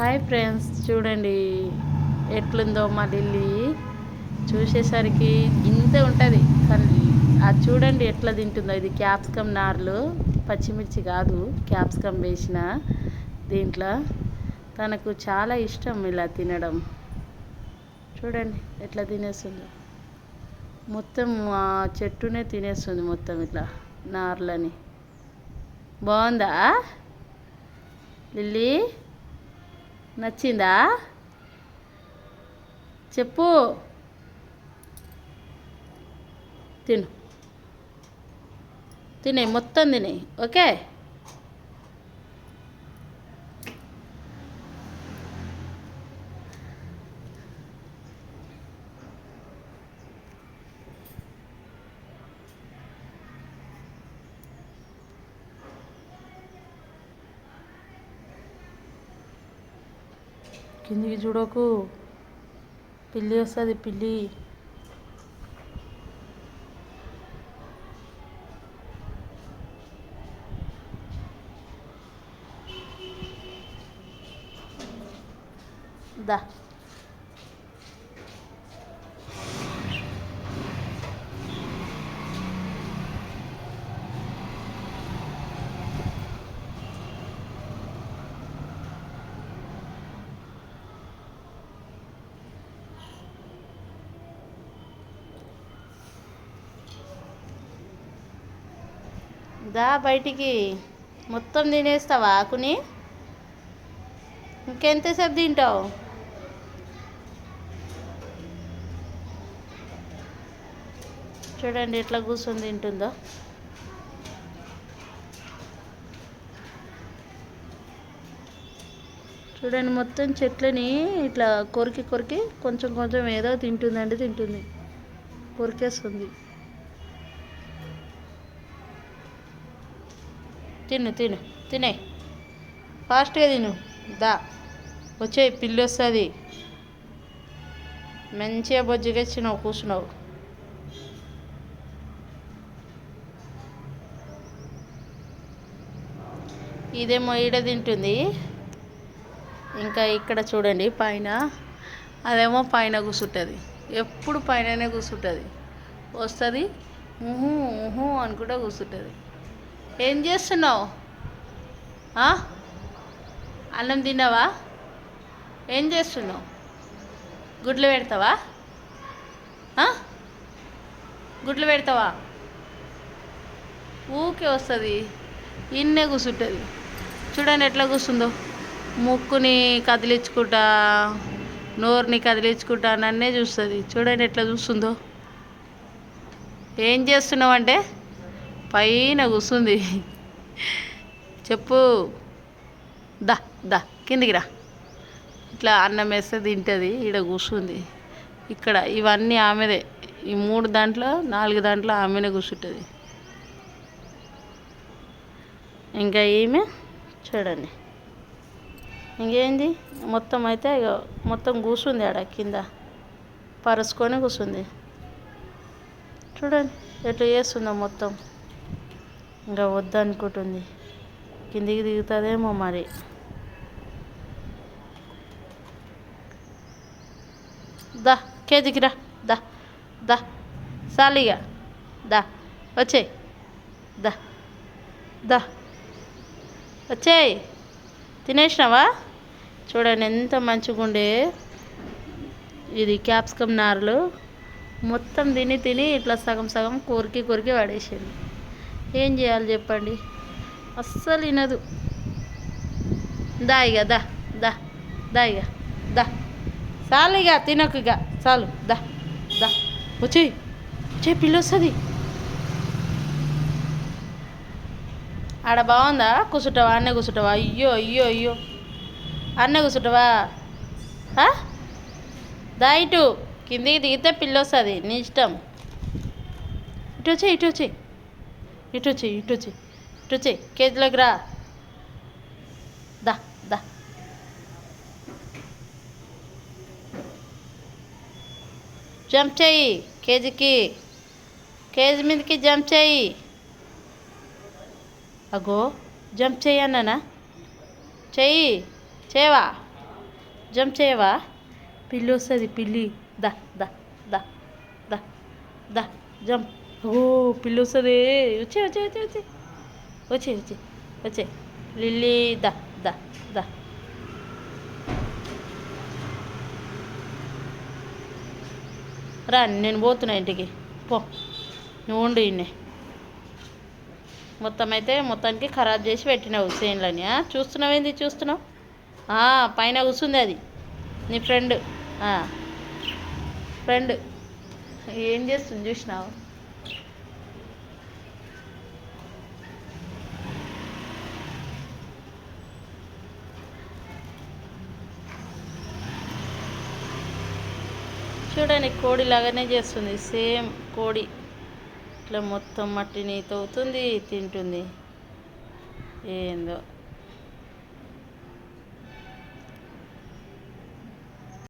Hi friends చూడండి ఎట్లుందో మా ఢిల్లీ చూసేసరికి ఇంత ఉంటుంది. కానీ అది చూడండి ఎట్లా తింటుందో. ఇది క్యాప్సికమ్ నార్లు పచ్చిమిర్చి కాదు క్యాప్సికమ్ వేసిన దీంట్లో. తనకు చాలా ఇష్టం ఇలా తినడం. చూడండి ఎట్లా తినేస్తుందో. మొత్తం ఆ చెట్టునే తినేస్తుంది మొత్తం ఇట్లా నార్లని. బాగుందా? లిల్లీ? నచ్చిందా? చెప్పు. తిను. తినే మొత్తం తినే. ఓకే? కిందికి చూడకు. పిల్లి వస్తుంది పిల్లి. దా. దా బయటికి. మొత్తం తినేస్తావా ఆకుని? ఇంకెంతసేపు తింటావు? చూడండి ఎట్లా కూర్చొని తింటుందో. చూడండి మొత్తం చెట్లని ఇట్లా కొరికి కొరికి కొంచెం కొంచెం ఏదో తింటుందండి తింటుంది. కొరికేస్తుంది. తిను తిను తినే. ఫాస్ట్గా తిను. దా. వచ్చే పిల్లి వస్తుంది. మంచిగా బొజ్జుగా ఇచ్చినావు కూర్చున్నావు. ఇదేమో ఈడ తింటుంది. ఇంకా ఇక్కడ చూడండి పైన. అదేమో పైన కూర్చుంటుంది. ఎప్పుడు పైననే కూర్చుంటుంది. వస్తుంది. ఊహు ఊహు అనుకుంటా కూర్చుంటుంది. ఏం చేస్తున్నావు? అన్నం తిన్నావా? ఏం చేస్తున్నావు? గుడ్లు పెడతావా? గుడ్లు పెడతావా? ఊకే వస్తుంది. ఇన్నే కూర్చుంటుంది చూడండి ఎట్లా కూర్చుందో ముక్కుని కదిలించుకుంటా నోరుని కదిలించుకుంటా నన్నే చూస్తుంది. చూడండి ఎట్లా చూస్తుందో. ఏం చేస్తున్నావు అంటే పైన కూర్చుంది చెప్పు. దా దా కిందికి రా. ఇట్లా అన్నం వేస్తే తింటుంది ఈడ కూర్చుంది ఇక్కడ ఇవన్నీ ఆమెదే. ఈ మూడు దాంట్లో నాలుగు దాంట్లో ఆమెనే కూర్చుంటుంది ఇంకా ఈమె చూడండి. ఇంకేంది? మొత్తం అయితే ఇగో మొత్తం కూర్చుంది ఆడ కింద. పరుచుకొని కూర్చుంది చూడండి ఎట్లా చేస్తుందో మొత్తం. ఇంకా వద్దనుకుంటుంది. కిందికి దిగుతుందేమో మరి. దా కేజీకి రా. దా దా. సాలిగా. దా వచ్చేయ్. దా దా. వచ్చేయ్. తినేసినావా? చూడండి ఎంత మంచిగా ఉండే ఇది క్యాప్సికమ్ నారులు. మొత్తం తిని తిని ఇట్లా సగం సగం కొరికి కొరికి పడేసింది. ఏం చేయాలి చెప్పండి? అస్సలు వినదు. దా ఇక దా దా దా ఇక దా. చాలు ఇక తినకు ఇక చాలు దా దా. వచ్చేయి వచ్చే పిల్ల వస్తుంది ఆడ బాగుందా కూర్చుంటావా అన్నే కూర్చుంటావా అయ్యో అయ్యో అయ్యో. అన్నే కూర్చుంటావా ఆ? దా ఇటు. కిందికి దిగితే పిల్లొస్తుంది. నీ ఇష్టం. ఇటు వచ్చే ఇటు వచ్చే ఇటు వచ్చి ఇటు వచ్చి ఇటు వచ్చి కేజీలోకి రా. దా దా. జంప్ చేయి కేజీకి. కేజీ మీదకి జంప్ చేయి అగో జంప్ చేయి అన్నానా? చెయ్యి చేయవా? జంప్ చేయవా? పిల్లి వస్తుంది పిల్లి. దా దా దా దా దా జంప్. ఓ పిల్లి వస్తుంది. వచ్చే వచ్చే వచ్చే వచ్చే. వచ్చే వచ్చే వచ్చే. లిల్లీ దా దా దా. రా నేను పోతున్నా ఇంటికి. పో. నువ్వు ఉండు ఇన్నే మొత్తం అయితే మొత్తానికి ఖరాబ్ చేసి పెట్టినావు సేన్లని చూస్తున్నావు ఏంది చూస్తున్నావు? పైన కూర్చుంది అది. నీ ఫ్రెండ్ ఫ్రెండ్ ఏం చేస్తుంది చూసినావు? చూడండి కోడి లాగానే చేస్తుంది. సేమ్ కోడి. ఇట్లా మొత్తం మట్టిని తవ్వుతుంది తింటుంది. ఏందో.